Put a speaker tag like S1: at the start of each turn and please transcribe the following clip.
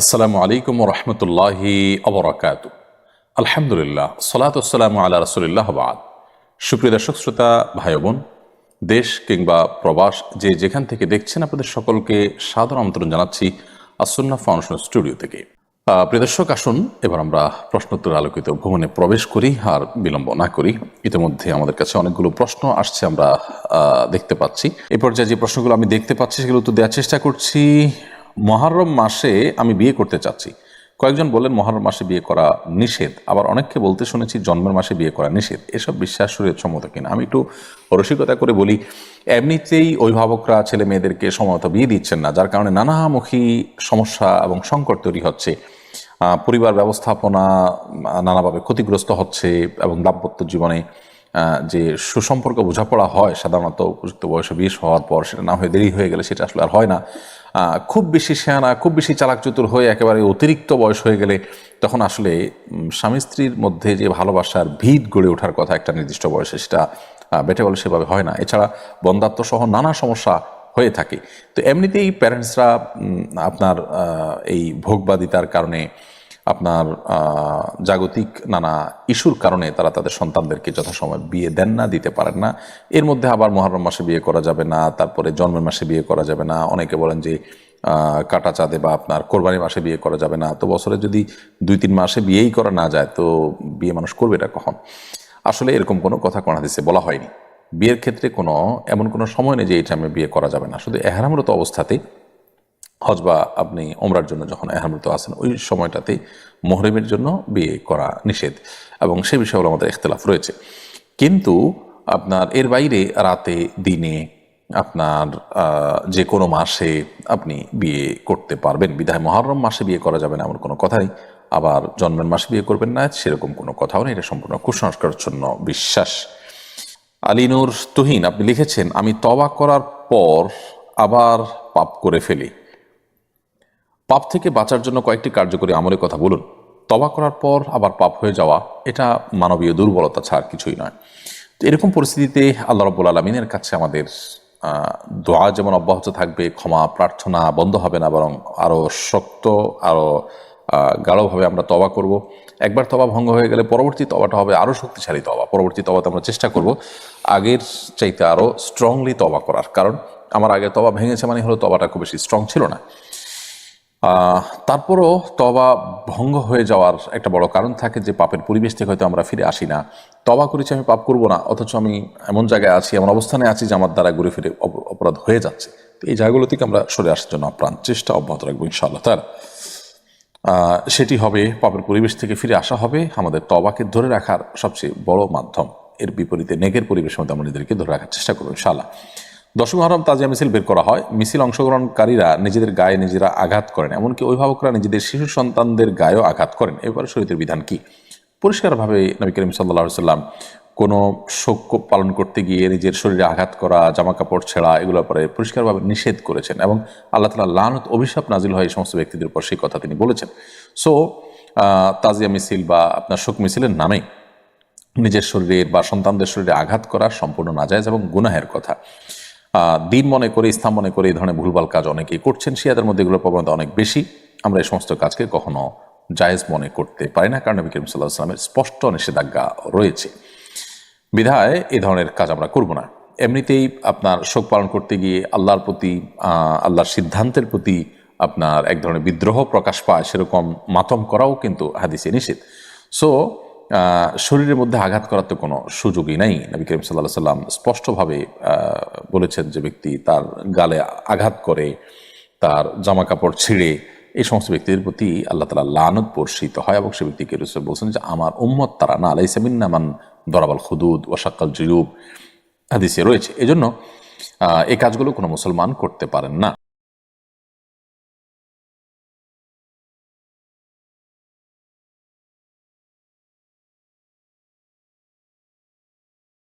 S1: আসসালামু আলাইকুম রহমতুল্লাহি অবরাকাত আলহামদুলিল্লাহ সালাতাম আল্লাহ রসুলিল্লাহ বাদ। সুপ্রিয় দর্শক, শ্রোতা ভাই বোন দেশ কিংবা প্রবাস, যে যেখান থেকে দেখছেন আপনাদের সকলকে সাদর আমন্ত্রণ জানাচ্ছি আসন্না ফাউন্ডেশন স্টুডিও থেকে। প্রিয় দর্শক, আসুন, এবার আমরা প্রশ্নোত্তর আলোকিত ভ্রমণে প্রবেশ করি আর বিলম্ব না করি। ইতিমধ্যে আমাদের কাছে অনেকগুলো প্রশ্ন আসছে আমরা দেখতে পাচ্ছি। এই পর্যায়ে যে প্রশ্নগুলো আমি দেখতে পাচ্ছি, সেগুলো তো দেওয়ার চেষ্টা করছি। মহারম মাসে আমি বিয়ে করতে চাচ্ছি। কয়েকজন বললেন, মহারম মাসে বিয়ে করা নিষেধ। আবার অনেককে বলতে শুনেছি, জন্মের মাসে বিয়ে করা নিষেধ। এসব বিশ্বাস শরীয়ত সম্মত কিনা? আমি একটু রসিকতা করে বলি, এমনিতেই অভিভাবকরা, ছেলে মেয়েদেরকে সময়ত বিয়ে দিচ্ছেন না, যার কারণে নানামুখী সমস্যা এবং সংকট তৈরি হচ্ছে। পরিবার ব্যবস্থাপনা নানাভাবে ক্ষতিগ্রস্ত হচ্ছে এবং দাম্পত্য জীবনে যে সুসম্পর্ক বোঝাপড়া হয়, সাধারণত উপযুক্ত বয়সে বিয়ে হওয়ার পর সেটা না হয়ে দেরি হয়ে গেলে সেটা আসলে আর হয় না। খুব বেশি শেয়ানা খুব বেশি চালাক চতুর হয়ে একেবারে অতিরিক্ত বয়স হয়ে গেলে তখন আসলে স্বামী স্ত্রীর মধ্যে যে ভালোবাসার ভিত গড়ে ওঠার কথা একটা নির্দিষ্ট বয়সে সেটা বেটে বলে সেভাবে হয় না। এছাড়া বন্ধাত্ম সহ নানা সমস্যা হয়ে থাকে। তো এমনিতেই প্যারেন্টসরা আপনার এই ভোগবাদিতার কারণে আপনার জাগতিক নানা ইস্যুর কারণে তারা তাদের সন্তানদেরকে যথাসময় বিয়ে দেন না, দিতে পারেন না। এর মধ্যে আবার মহরম মাসে বিয়ে করা যাবে না, তারপরে জন্মের মাসে বিয়ে করা যাবে না। অনেকে বলেন যে কাটা চাঁদে বা আপনার কোরবানি মাসে বিয়ে করা যাবে না। তো বছরে যদি দুই তিন মাসে বিয়েই করা না যায়, তো বিয়ে মানুষ করবে এটা কখন? আসলে এরকম কোনো কথা কোন হাদিসে বলা হয়নি। বিয়ের ক্ষেত্রে কোনো, এমন কোনো সময় নেই যে এই টাইমে বিয়ে করা যাবে না। শুধু এহারামরত অবস্থাতেই হজ বা আপনি ওমরার জন্য যখন এহামৃত আছেন, ওই সময়টাতে মোহরেমের জন্য বিয়ে করা নিষেধ এবং সে বিষয়ে আমাদের ইখতলাফ রয়েছে। কিন্তু আপনার এর বাইরে রাতে, দিনে আপনার যে কোনো মাসে আপনি বিয়ে করতে পারবেন। বিধায় মহরম মাসে বিয়ে করা যাবে না, এমন কোনো কথা নেই। আবার জন্মের মাসে বিয়ে করবেন না, সেরকম কোনো কথাও নেই। এটা সম্পূর্ণ কুসংস্কারচ্ছন্ন বিশ্বাস। আলিনুর তুহিন, আপনি লিখেছেন, আমি তবা করার পর আবার পাপ করে ফেলি। পাপ থেকে বাঁচার জন্য কয়েকটি কার্যকরী আমলের কথা বলুন। তবা করার পর আবার পাপ হয়ে যাওয়া, এটা মানবীয় দুর্বলতা ছাড় কিছুই নয়। তো এরকম পরিস্থিতিতে আল্লাহ রব্বুল আলমিনের কাছে আমাদের দোয়া যেমন অব্যাহত থাকবে, ক্ষমা, প্রার্থনা বন্ধ হবে না, বরং আরও শক্ত আরও গাঢ়ভাবে আমরা তবা করব। একবার তবা ভঙ্গ হয়ে গেলে পরবর্তী তবাটা হবে আরও শক্তিশালী তবা পরবর্তী তবাতে আমরা চেষ্টা করব আগের চাইতে আরও স্ট্রংলি তবা করার। কারণ আমার আগে তবা ভেঙেছে মানে হলো তবাটা খুব বেশি স্ট্রং ছিল না। তারপরও তবা ভঙ্গ হয়ে যাওয়ার একটা বড় কারণ থাকে যে পাপের পরিবেশ থেকে হয়তো আমরা ফিরে আসি না। তবা করেছি আমি পাপ করব না, অথচ আমি এমন জায়গায় আছি, এমন অবস্থানে আছি যে আমার দ্বারা ঘুরে ফিরে অপরাধ হয়ে যাচ্ছে। তো এই জায়গাগুলো থেকে আমরা সরে আসার জন্য প্রাণ চেষ্টা অব্যাহত রাখব ইনশাআল্লাহ। তার সেটি হবে পাপের পরিবেশ থেকে ফিরে আসা হবে আমাদের তবাকে ধরে রাখার সবচেয়ে বড় মাধ্যম। এর বিপরীতে নেগের পরিবেশের মধ্যে আমরা নিজেদেরকে ধরে রাখার চেষ্টা করব ইনশাআল্লাহ। দশম হরম তাজিয়া মিছিল বের করা হয়। মিছিল অংশগ্রহণকারীরা নিজেদের গায়ে নিজেরা আঘাত করেন, এমনকি অভিভাবকরা নিজেদের শিশু সন্তানদের গায়েও আঘাত করেন। এবারে শরীরের বিধান কি? পরিষ্কারভাবে নবী করিম সাল্লা সাল্লাম কোনো শোক পালন করতে গিয়ে নিজের শরীরে আঘাত করা জামা কাপড় ছেঁড়া এগুলো পরে পরিষ্কারভাবে নিষেধ করেছেন এবং আল্লাহ তালা লানত, অভিশাপ নাজিল হয় এই সমস্ত ব্যক্তিদের উপর সেই কথা তিনি বলেছেন। সো তাজিয়া মিছিল বা আপনার শোক মিছিলের নামে নিজের শরীরের বা সন্তানদের শরীরে আঘাত করা সম্পূর্ণ নাজায়জ এবং গুনাহের কথা। দিন মনে করে ইসলাম মনে করে এই ধরনের ভুলভাল কাজ অনেকেই করছেন। শিয়াদের মধ্যে এগুলোর প্রবণতা অনেক বেশি। আমরা এই সমস্ত কাজকে কখনো জায়েজ মনে করতে পারি না, কারণ নবী করিম সাল্লাহ সাল্লামের স্পষ্ট নিষেধাজ্ঞা রয়েছে। বিধায় এ ধরনের কাজ আমরা করব না। এমনিতেই আপনার শোক পালন করতে গিয়ে আল্লাহর প্রতি আল্লাহর সিদ্ধান্তের প্রতি আপনার এক ধরনের বিদ্রোহ প্রকাশ পায়, সেরকম মাতম করাও কিন্তু হাদিসে নিষেধ। সো শরীরের মধ্যে আঘাত করার তো কোনো সুযোগই নাই। নবী করিম সাল্লাহ সাল্লাম স্পষ্টভাবে বলেছেন যে ব্যক্তি তার গালে আঘাত করে, তার জামা কাপড় ছিঁড়ে, এই সমস্ত ব্যক্তিদের প্রতি আল্লাহ তালা লানত বর্ষিত হয় এবং সে ব্যক্তিকে রসুল বলছেন যে, আমার উম্মত তারা না আলাইসামিন্নামান দরাবাল খুদুদ ওয়াশাক্কাল জুয়ুব হাদিসে রয়েছে। এজন্য এই কাজগুলো কোনো মুসলমান করতে পারেন না।